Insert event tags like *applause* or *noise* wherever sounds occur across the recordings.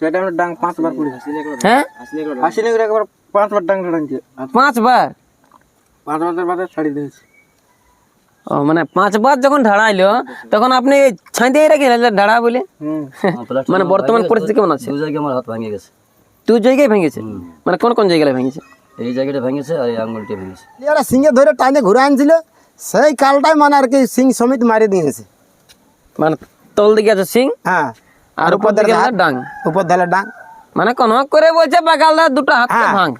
সেটা আমরা ডাং পাঁচবার পড়ি হ্যাঁ? হাসি নেগরে একবার পাঁচবার ডাং ডাংছে পাঁচবার? পাঁচবার বাদে ছাড়ি দিয়েছি। ও মানে পাঁচবার যখন ঢাড়াইলো তখন আপনি ছাইতে রেখে ঢাড়া বলে? *laughs* মানে বর্তমান পরিস্থিতি কেমন আছে? দু জায়গায় আমার হাত ভেঙে গেছে। দু জায়গায় ভেঙেছে? মানে কোন কোন জায়গায় ভেঙেছে? এই জায়গাটা ভেঙেছে আর এই আঙুলটি ভেঙেছে। এরা সিংহে ধরে টাইনে ঘুরে আনছিল সেই কালটাই মানে আর কি সিং সমিত মারি দিয়েছে। মানে তল দিকে আছে সিং? হ্যাঁ। আর উপর দিকে ডাং। উপর ধালে ডাং? মানে কোন করে বলছে বাগালদা দুটো হাত হ্যাঁ। ভাঙ।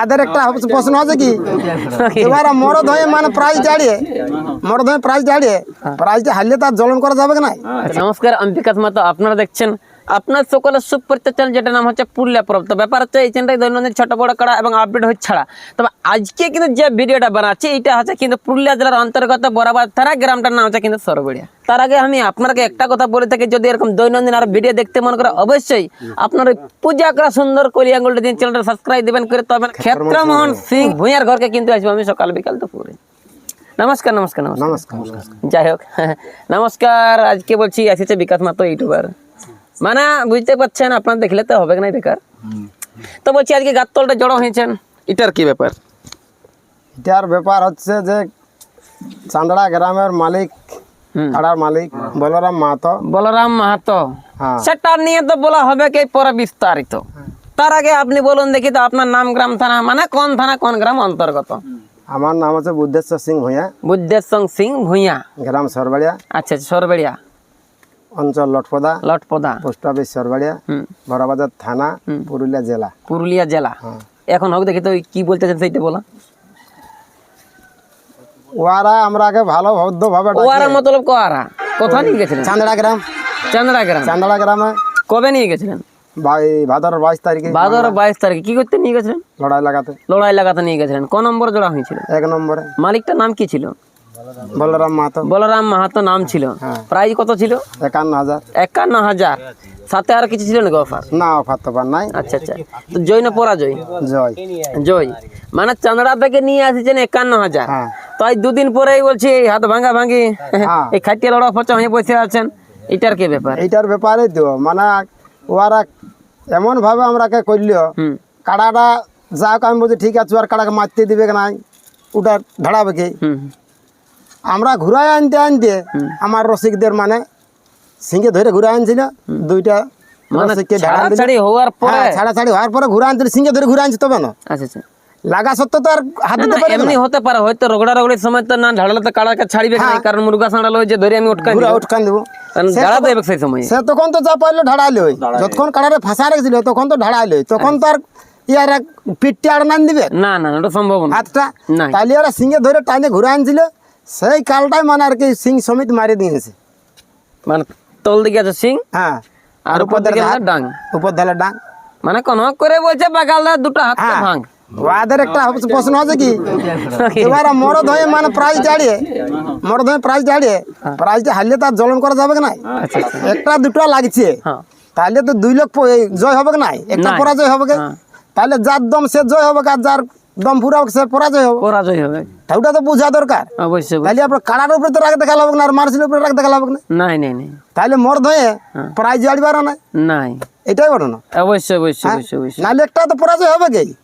ওদের একটা প্রশ্ন আছে কি? *laughs* এবার মরদ হয়ে মানে প্রাইজ দাঁড়িয়ে। মরদ হয়ে প্রাইজ দাঁড়িয়ে। প্রাইজটা হারলে তার জ্বলন করা যাবে কি না আচ্ছা, নমস্কার আমি বিকাশ মাতো আপনারা দেখছেন আপনার সকলের সুপরিচিত চ্যানেল যেটা নাম হচ্ছে পুরুলিয়া পরব। তো ব্যাপার হচ্ছে এই চ্যানেলটাই দৈনন্দিন ছোট বড় করা এবং আপডেট হচ্ছে ছাড়া। তবে আজকে কিন্তু যে ভিডিওটা বানাচ্ছি এটা হচ্ছে কিন্তু পুরুলিয়া জেলার অন্তর্গত বরাবর থানা গ্রামটার নাম হচ্ছে কিন্তু সরবড়িয়া তার আগে আমি আপনাকে একটা কথা বলে থাকি যদি এরকম দৈনন্দিন আর ভিডিও দেখতে মনে করে অবশ্যই আপনার পূজা করা সুন্দর কলি আঙ্গুলটা দিন চ্যানেলটা সাবস্ক্রাইব দিবেন করে তবে ক্ষেত্রমোহন সিং। ভূঁইয়ার ঘরকে কিন্তু আসব আমি সকাল বিকাল তো পুরে নমস্কার নমস্কার। নমস্কার নমস্কার। যাই হোক *laughs* নমস্কার আজকে বলছি এসেছে বিকাশ মাত্র ইউটিউবার মানে বুঝতে পারছেন আপনার দেখলে তো হবে না বেকার। তো বলছি আজকে গাতলটা জড়ো হয়েছেন। এটার কি ব্যাপার? এটার ব্যাপার হচ্ছে যে চান্দড়া গ্রামের মালিক হুম। মালিক বলরাম মাহাতো। বলরাম মাহাতো। হ্যাঁ। সেটা নিয়ে তো বলা হবে কি পরে বিস্তারিত। তার আগে আপনি বলুন দেখি তো আপনার নাম গ্রাম থানা মানে কোন থানা কোন গ্রাম অন্তর্গত? আমার নাম হচ্ছে বুদ্ধেশ্বর সিং ভূঁইয়া। বুদ্ধেশ্বর সিং ভূঁইয়া। গ্রাম সরবাড়িয়া। আচ্ছা সরবেড়িয়া। অঞ্চল লটপদা লটপদা। পোস্ট অফিস সরবাড়িয়া বড়বাজার থানা পুরুলিয়া জেলা। পুরুলিয়া জেলা। এখন হোক দেখি তো কি বলতেছেন সেইটা বলা। ওরা আমরা আগে ভালো ভদ্রভাবে ডাকি। ওয়ারা মতলব কোয়ারা? কোথা নিয়ে গেছিলেন? চান্দড়া গ্রাম। চান্দ্রা গ্রাম। চান্দড়া গ্রামে। কবে নিয়ে গেছিলেন? বাই- ভাদর বাইশ তারিখে। ভাদর বাইশ তারিখে। কি করতে নিয়ে গেছিলেন? লড়াই লাগাতে। লড়াই লাগাতে নিয়ে গেছিলেন। কোন নম্বর জোড়া হয়েছিল? এক নম্বরে। মালিকটার নাম কি ছিল? বলরাম মাহাতো। বলরাম মাহাতো নাম ছিল। প্রাইজ কত ছিল? একান্ন হাজার। একান্ন হাজার। সাথে আর কিছু ছিল না অফার না অফার তফার নাই। আচ্ছা আচ্ছা। তো জয় না পরাজয়? জয়। জয়। মানে চান্দড়া থেকে নিয়ে আসেছেন একান্ন হাজার। হ্যাঁ। তো আজ দুদিন পরেই বলছি এই হাত ভাঙা ভাঙি হ্যাঁ। এই খাটিয়া লড়া ফচা হয়ে বসে আছেন। এটার কি ব্যাপার? এইটার ব্যাপারে তো মানে ওরা এমন ভাবে আমরাকে করলিও কাড়াটা যাক আমি বলছি ঠিক আছে আর কাড়াকে মারতে দিবে নাই? ওটা ধাড়াবে কি। আমরা ঘুরাই আনতে আনতে আমার রসিকদের মানে সিংহে ধরে ঘুরে আনছিল দুইটা মানে ছাড়াছাড়ি হওয়ার পরে? হ্যাঁ ছাড়াছাড়ি হওয়ার পরে ঘুরে আনছিল সিংহে ধরে ঘুরে আনছে তবে না আচ্ছা আচ্ছা। লাগা সত্ত্বেও তো আর হাত দিতে পারে এমনি হতে পারে হয়তো রগড়া রগড়ির সময় তো না ঢাড়লে তো কাড়াকে ছাড়িবে না কারণ মুরগা সাঁড়াল যে ধরে আমি উঠকাই ঘুরে দিব। উঠকান দেবো। কারণ দেবে সেই সময়। সে তখন তো যা পারল ঢাড়াইলো যতক্ষণ কাড়ারে ফাঁসা রেখেছিল তখন তো ঢাড়াইলো তখন তো আর ইয়ার পিঠটি আর নান দিবে। না না ওটা সম্ভব না। না ওরা সিংহে ধরে টাইনে ঘুরে আনছিল সেই কালটাই মানে আর কি সিং সমিত মারি দিয়েছে মানে তল দিকে আছে সিং? হ্যাঁ। আর উপর দিকে ডাং? উপর ধালে ডাং। মানে কোন করে বলছে বাগালদা দুটো হাত হ্যাঁ। ভাঙ। ওদের একটা প্রশ্ন আছে কি? এবার মরদ হয়ে মানে প্রাইজ দাঁড়িয়ে। মরদ হয়ে প্রাইজ দাঁড়িয়ে। প্রাইজটা হারলে তার জ্বলন করা যাবে কি না আচ্ছা আচ্ছা। একটা দুটো লাগছে। হ্যাঁ। তাহলে তো দুই লোক জয় হবে কি নাই? একটা। পরাজয় হবে কি? হ্যাঁ। তাহলে যার দম সে জয় হবে আর যার পরাজয় হবে। পরাজয় হবে। ওটা তো বোঝা দরকার। অবশ্যই। তাহলে আপনার কাড়ার উপরে তো রাগ দেখা লাগবে না আর উপরে রাগ দেখা লাগবে না। নাই নাই নাই। তাহলে হয়ে প্রাইজ জাড়বার না? নাই। এটাই বলো না। অবশ্যই অবশ্যই অবশ্যই অবশ্যই। নাহলে একটা তো পরাজয় হবে কি?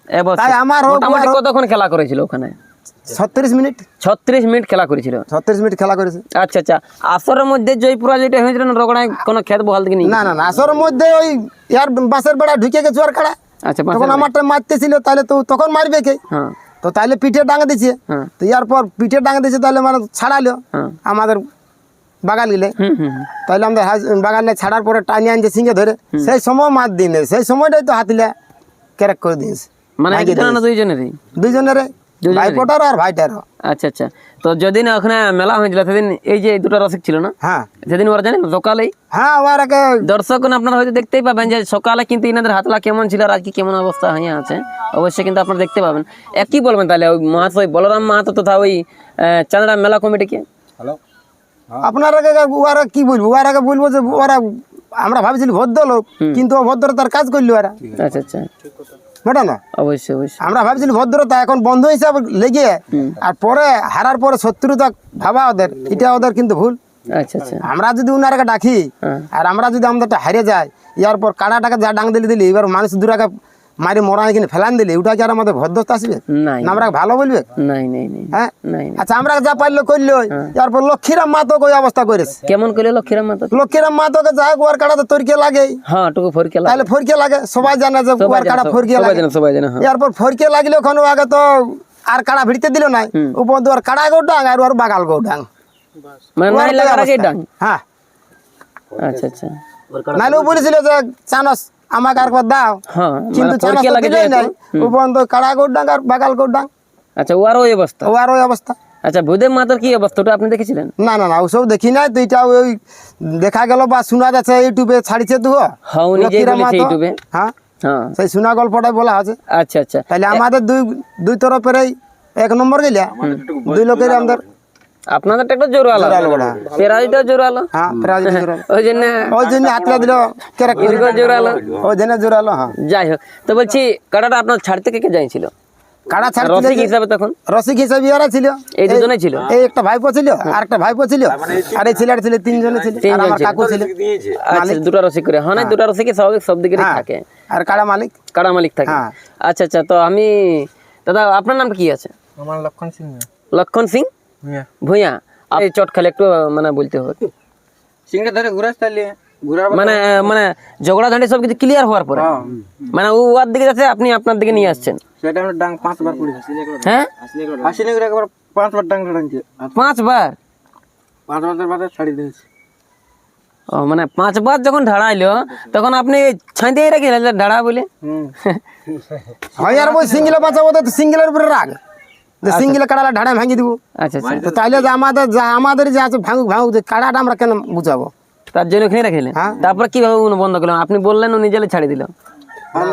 তাই আমার মোটামুটি কতক্ষণ খেলা করেছিল ওখানে? ছত্রিশ মিনিট। ছত্রিশ মিনিট খেলা করেছিল। ছত্রিশ মিনিট খেলা করেছে। আচ্ছা আচ্ছা। আসরের মধ্যে জয়পুরা যেটা হয়েছিল রগড়ায় কোনো খেত বহাল না না না। আসরের মধ্যে ওই ইয়ার বাসের বেড়া ঢুকে গেছে আর আচ্ছা তখন আমারটা মারতেছিল তাহলে তো তখন মারবে কে? হ্যাঁ। তো তাহলে পিঠে ডাঙে দিছে। হ্যাঁ। তো ইয়ার পর পিঠে ডাঙে দিছে তাহলে মানে ছাড়ালো। হ্যাঁ। আমাদের বাগাল গিলে। তাহলে আমাদের বাগানে বাগালে ছাড়ার পরে টানি আনছে সিঙ্গে ধরে। সেই সময় মার দিনে সেই সময়টাই তো হাতিলে ক্যারেক করে দিয়েছে। মানে দুইজনেরই? দুইজনের ভাইপোটার আর ভাইটারও আচ্ছা আচ্ছা। তো যেদিন ওখানে মেলা হয়েছিল সেদিন এই যে দুটো রসিক ছিল না? হ্যাঁ। সেদিন ওরা জানেন সকালেই? হ্যাঁ ওর একে দর্শক আপনারা হয়তো দেখতেই পাবেন যে সকালে কিন্তু ইনাদের হাতলা কেমন ছিল আর আজকে কেমন অবস্থা হয়ে আছে। অবশ্যই কিন্তু আপনারা দেখতে পাবেন। এ, কি বলবেন তাহলে ওই মহাশয় বলরাম মাহাতো তথা ওই চাঁদড়া মেলা কমিটিকে আপনার আগে ওরা কি বলব? ওর আগে বলব যে ওরা আমরা ভাবছিলি ভদ্র লোক কিন্তু অভদ্রতার কাজ করলি ওরা। আচ্ছা আচ্ছা। বেটা না অবশ্যই অবশ্যই। আমরা ভাবছি ভদ্রতা এখন বন্ধু হিসাবে লেগে আর পরে হারার পরে শত্রুতা ভাবা ওদের এটা ওদের কিন্তু ভুল। আচ্ছা আচ্ছা। আমরা যদি উনারাকে ডাকি হ্যাঁ। আর আমরা যদি আমাদেরটা হারে যায় ইয়ার পর কাড়াটাকে যা ডাং দিলি দিলি এবার মানুষ দুরাকে মারি মরা কিনে ফেলান দিলে ওটা কি আর আমাদের ভদ্রস্ত আসবে না আমরা ভালো বলবে? হ্যাঁ। আচ্ছা আমরা যা পারল করল ইয়ার পর লক্ষ্মীরাম মাতো ওই অবস্থা করেছে কেমন করলে লক্ষ্মীরাম মাতা? লক্ষ্মীরাম মাতোকে যাই হোক ওর কাড়া তো তরিকে লাগে হ্যাঁ টুকু ফরকে লাগে। তাহলে ফরকে লাগে সবাই জানে যে ওর জানে, ফরকে লাগে। সবাই জানে হ্যাঁ। এরপর ফরকে লাগলে ওখানে আগে তো আর কাড়া ভিড়তে দিল নাই। উপর দিয়ে ওর কাড়া গো ডাং আর ওর বাগাল গো ডাং। মানে নাই তো লাগার ডাং? হ্যাঁ। আচ্ছা আচ্ছা। ও বলেছিল যে চানস আমাকে আর একবার দাও। হ্যাঁ কিন্তু মানে চানস ফরকে তো লাগে দিলেই নাই। কাড়া আর বাগাল গো ডাং আচ্ছা ওয়ারও এই অবস্থা? ও আর ওই অবস্থা। আচ্ছা ভূদেব মাতার কি অবস্থা? ওটা আপনি দেখেছিলেন? না না না ওসব দেখি নাই। তো এটা ওই দেখা গেল বা শোনা যাচ্ছে ইউটিউবে ছাড়িছে তো হ্যাঁ, বলেছে ইউটিউবে। হ্যাঁ। হ্যাঁ। সেই শোনা গল্পটাই বলা আছে। আচ্ছা আচ্ছা। তাহলে আমাদের দুই দুই তরফেরই এক নম্বর গেলিয়া? দুই লোকের আমাদের আপনাদেরটা একটু জোর আলো। পেরাজটা জোর আলো। হ্যাঁ প্রায় জোরালো ওই জন্য ওই জন্য হাতলা দিল কেরাক। জোর আলো। ওই জন্য জোরালো হ্যাঁ। যাই হোক তো বলছি কাটাটা আপনার ছাড়তে কে কে যাইছিল কাড়া ছাড়ছিল রসিক হিসাবে তখন? রসিক হিসাবে ইয়ারা ছিল। এই দুজনেই ছিল? এই একটা ভাইপো ছিল আর একটা ভাইপো ছিল আর এই ছেলেটা ছিল তিনজনে ছিল আর আমার কাকু ছিল। আচ্ছা দুটো রসিক করে। হ্যাঁ না দুটো রসিক স্বাভাবিক সব দিকে হ্যাঁ থাকে। আর কাড়া মালিক। কাড়া মালিক থাকে। হ্যাঁ। আচ্ছা আচ্ছা তো আমি দাদা আপনার নাম কি আছে? আমার লক্ষণ সিং লক্ষণ সিং? মিয়া ভুঁইয়া এই চট খেলে একটু মানে বলতে হবে সিংটা ধরে ঘুরাস তাহলে ঘুরার মানে মানে ঝগড়া ঝাঁটি সব কিছু ক্লিয়ার হওয়ার পরে হ্যাঁ মানে ও ওর দিকে যাচ্ছে আপনি আপনার দিকে নিয়ে আসছেন সেটা আমরা ডাং পাঁচবার পড়ে হ্যাঁ হাসি নেগুলো একবার পাঁচবার ডাং ডাংছে আর পাঁচবার পাঁচবার বাদে ছাড়ি দিয়েছে ও মানে পাঁচবার যখন ঢাড়াইলো তখন আপনি ছাঁদে রাখিলেন যে ঢাড়া বলে হুম হয় আর ওই সিঙ্গেলে বাঁচাবো তো সিঙ্গেলের উপরে রাগ যে সিঙ্গেলে কাড়ালা ঢাড়া ভাঙি দিব আচ্ছা আচ্ছা। তো তাইলে যে আমাদের যা আমাদের যে আছে ভাঙুক ভাঙুক যে কাড়াটা আমরা কেন বুঝাবো? তার জন্য ওখানে রাখিলেন? হ্যাঁ। তারপর কীভাবে বন্ধ করলেন? আপনি বললেন উনি জেলে ছাড়ি দিল।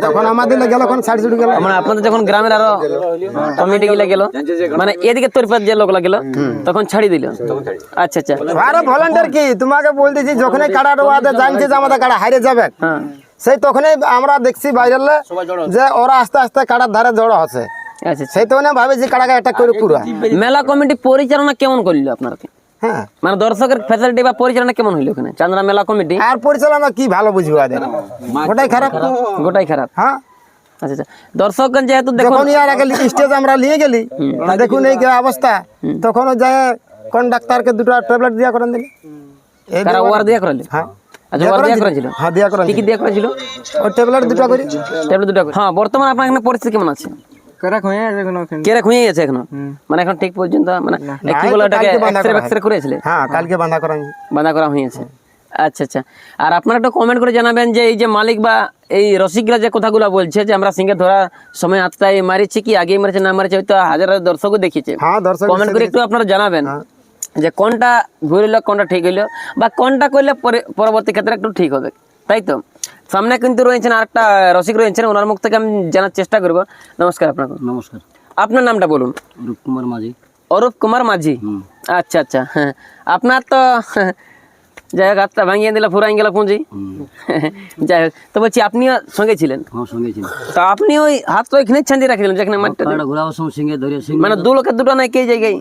তখন আমাদের গেল কোন ছাড়ি ছুটি গেল। মানে আপনাদের যখন গ্রামের আরও কমিটি গুলা গেল মানে এদিকে তোরপার যে লোকলা গেল তখন ছাড়ি দিল। আচ্ছা আচ্ছা। আরে ভলান্টিয়ার কি? তোমাকে বলতেছি যখনই জানছে যে আমাদের কাড়া হারিয়ে যাবে হ্যাঁ। সেই তখনই আমরা দেখছি বাইরেলে যে ওরা আস্তে আস্তে কাড়ার ধারে জড়ো হচ্ছে। আচ্ছা আচ্ছা। সেই তখন ভাবে যে কাড়াকে একটা করে পুরো। মেলা কমিটি পরিচালনা কেমন করল হ্যাঁ। মানে দর্শকের ফ্যাসিলিটি বা পরিচালনা কেমন হইল ওখানে? চান্দ্রা মেলা কমিটি? আর পরিচালনা কি ভালো বুঝব ওটাই খারাপ? গোটাই খারাপ। হ্যাঁ। আচ্ছা আচ্ছা। দর্শকগণ যেহেতু দেখুন ইয়ার আগে স্টেজ আমরা নিয়ে গেলি দেখুন এই অবস্থা। তখন যায় কোন ডাক্তারকে দুটো ট্যাবলেট দিয়া করেন দিলি। এই ওয়ার দিয়া করালে হ্যাঁ। আচ্ছা ওয়ার দিয়া করেছিল? হ্যাঁ দিয়া করেন কি কি দিয়া করেছিল? ওই ট্যাবলেট দুটো করি। ট্যাবলেট দুটো হ্যাঁ বর্তমানে আপনার এখানে পরিস্থিতি কেমন আছে? কেরাক হয়ে আছে কোনো ওখানে কেরে খুঁয়ে এখনও? মানে এখন ঠিক পর্যন্ত মানে কি বলে ওটাকে এক্সরে এক্সরে করেছিলে? হ্যাঁ কালকে বাঁধা করেন বাঁধা করা হয়েছে আচ্ছা আচ্ছা। আর আপনারা একটু কমেন্ট করে জানাবেন যে এই যে মালিক বা এই রসিকরা যে কথাগুলো বলছে যে আমরা সিঙ্গে ধরার সময় আত্মায় মারিছি কি আগে মারিছে না মারিছে হয়তো হাজার হাজার দর্শকও দেখিছে। হ্যাঁ কমেন্ট করে একটু আপনারা জানাবেন যে কোনটা হইল কোনটা ঠিক হইল বা কোনটা করলে পরে- পরবর্তী ক্ষেত্রে একটু ঠিক হবে। তাই তো? সামনে কিন্তু রয়েছেন আরেকটা রসিক রয়েছেন ওনার মুখ থেকে আমি জানার চেষ্টা করব। নমস্কার আপনাকে। নমস্কার। আপনার নামটা বলুন। রূপকুমার মাঝি। অরূপ কুমার মাঝি? আচ্ছা আচ্ছা হ্যাঁ। আপনার তো যাই হোক হাতটা ভাঙিয়ে দিল ফুরাই গেল পুঁজি। যাই হোক তো বলছি আপনিও সঙ্গে ছিলেন? আমার সঙ্গে ছিল তো আপনি ওই হাতটা ওইখানে ছাঁদি রাখিলেন যেখানে মাঠটা ঘোরাবার সময় ধরে মানে দু লোকের দুটো নাই কে জায়গায়?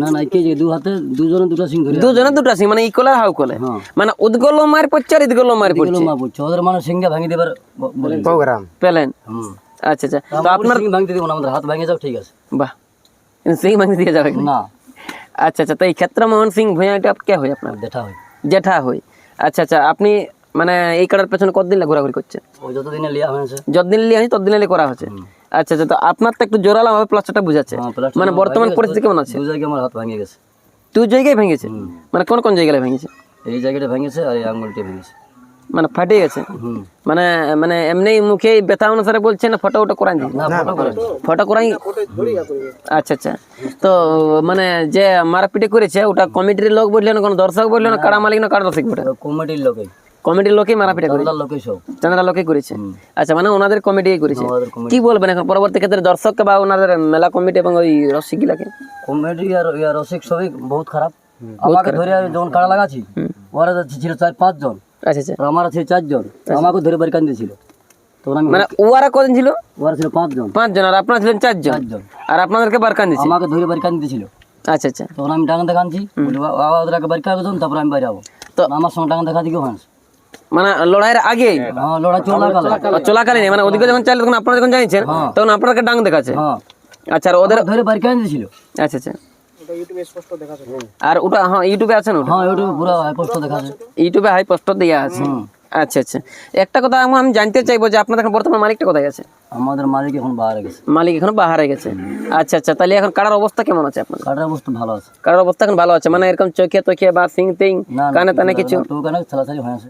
না না কে যে দু হাতে দুজনে দুটো সিং ধরে দুজনে দুটো আছে মানে ইকোলার হাউ কোলে? হ্যাঁ। মানে উদ্গল মার পড়ছে ইদগল মার গেল পড়ছে মা বলছে ওদের মানে সিংহে ভাঙি দেবার প্রোগ্রাম। পেলেন আচ্ছা আচ্ছা। তো আপনার আপনার সিং ভাঙতে দিব না আমাদের হাত ভেঙে যাও ঠিক আছে। বাহ। দিয়ে যাবে না। আচ্ছা আচ্ছা। তো এই ক্ষেত্রে মোহন সিং এটা কে হয় আপনার? দেখা হয়। জেঠা হই আচ্ছা আচ্ছা। আপনি মানে এই কাটার পেছনে কতদিন ঘোরাঘুরি করছেন? যতদিনে লিয়া হয়েছে। যতদিন লিয়ে আনি ততদিন করা হচ্ছে আচ্ছা আচ্ছা তো আপনার তো একটু জোরালো ভাবে প্লাস্টারটা বুঝাচ্ছে। হ্যাঁ, মানে বর্তমান পরিস্থিতি কেমন আছে? দু জায়গায় আমার হাত ভেঙে গেছে। দু জায়গায় ভেঙেছে? মানে কোন কোন জায়গায় ভেঙেছে? এই জায়গাটা ভেঙেছে আর এই আঙুলটি ভেঙেছে। মানে ফাটে গেছে? মানে মানে এমনি মুখে ব্যথা অনুসারে বলছে না ফটো ওটা করাই ফটো করে ফটো করাই আচ্ছা আচ্ছা। তো মানে যে মারপিটে করেছে ওটা কমিটির লোক বলল না কোনো দর্শক বলল না কাড়া মালিক না কাড়া রসিক বলে কমিটির লোকেই কমিটির লোকই মারাপিটে করেছে। চান্দার লোকে করেছে। আচ্ছা মানে ওনাদের কমিটি করেছে। কি বলবেন এখন? পরবর্তী ক্ষেত্রে দর্শককে বা ওনাদের মেলা কমিটি এবং ওই রসিকগুলাকে? কমেডি আর রসিক সবই বহুত খারাপ। আমাকে ধরে আমি যখন কাড়া লাগাচ্ছি ওরা ছিল চার পাঁচজন আচ্ছা আচ্ছা। আমার ছিল চারজন আমাকে ধরে বাড়ি কান্দি ছিল। মানে ওরা কজন ছিল? ওরা ছিল পাঁচজন পাঁচজন আর আপনারা ছিলেন চারজন আর আপনাদেরকে বারকান দিচ্ছে আমাকে ধরে বাড়ি কান্দি ছিল। আচ্ছা আচ্ছা। তখন আমি ডাঙা দেখাচ্ছি বাবা ওদেরকে খাওয়া আমি বাইরে যাব। তো- আমার সঙ্গে ডাঙা দেখা দিকে হয় মানে লড়াইয়ের আগে হ্যাঁ লড়াই চলাকালে চলাকালীন। মানে ওদিকে যখন চাইলে তখন আপনারা যখন জানিয়েছেন তখন আপনাকে ডাং দেখাচ্ছে। হ্যাঁ। আচ্ছা আর ওদের ধরে বাড়ি খাওয়া দিয়েছিল আচ্ছা। আচ্ছা আর ওটা হ্যাঁ ইউটিউবে আছেন ওটা? হ্যাঁ ওটা পুরো পোস্ট দেখা আছে ইউটিউবে হাই পোস্টার দেওয়া আছে আচ্ছা আচ্ছা। একটা কথা আমি আমি জানতে চাইব যে আপনাদের এখন বর্তমান মালিকটা কোথায় গেছে আমাদের মালিক এখন বাইরে গেছে। মালিক এখন বাহারে গেছে। আচ্ছা আচ্ছা। তাহলে এখন কাটার অবস্থা কেমন আছে আপনার কাটার অবস্থা ভালো আছে। কাটার অবস্থা এখন ভালো আছে? মানে এরকম চোখে তোখে বা সিং টিং কানে টানে কিছু? টোকানে খেলাচালি হয়ে আছে।